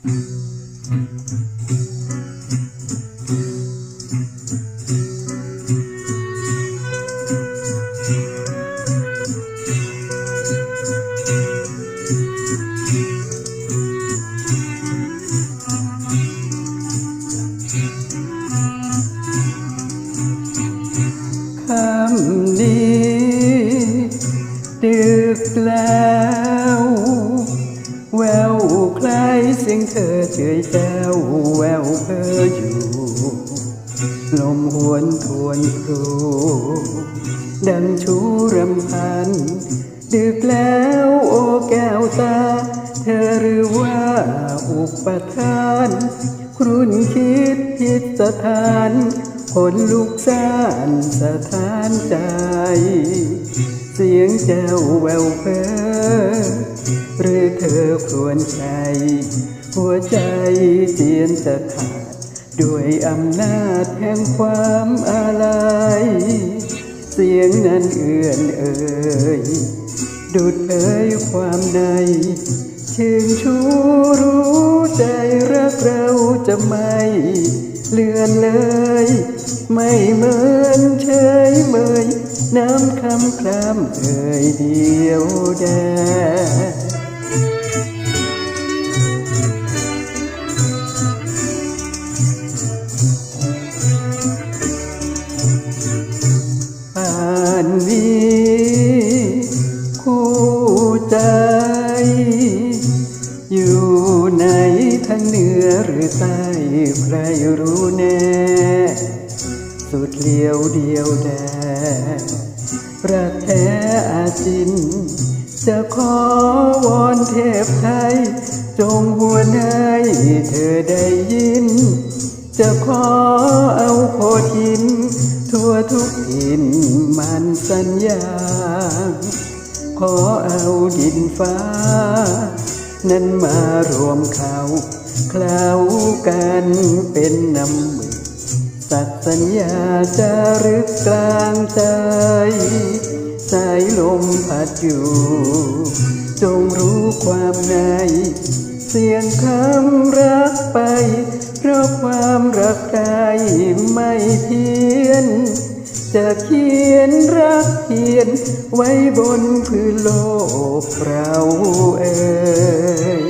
คำนี้ดึกแล้ว สียงเธอเฉยแจ้วแววเพ้ออยู่ ลมหวนทวนครู ดังชูรำพัน ดึกแล้วโอแก้วตา เธอหรือว่าอุปทาน ครุ่นคิดผิดสถานคนลุกซ่านสถานใจ เสียงแจ้วแววเพ้อหรือเธอควรใจ หัวใจเจียนจะขาด ด้วยอำนาจแห่งความอาลัย เสียงนั้นเอื่อนเอ่ยดุดเอ่ยความในเชื่นชูรู้ใจรักเราจะไม่เลือนเลย ไม่เหมือนเฉยเมยน้ำคำครามเอ่ยเดียวแดานนี้คู่ใจ อยู่ในทางเหนือหรือใต้ใครรู้แน่ สุดเลี้ยวเดียวแดรักแท้อาจิน จะขอวอนเทพไทย จงหัวนให้เธอได้ยิน จะขอเอาโคทิน ทั่วทุกถิ่นมันสัญญา ขอเอาดินฟ้า นั้นมารวมเขาเคล้ากันเป็นน้ำมือสัตสัญญาจะรึกกลางใจ สายลมพัดอยู่ จงรู้ความใน เสียงคำรักไป เพราะความรักใจไม่เพี้ยน จะเขียนรักเพียน ไว้บนพื้นโลกเราเอ่ย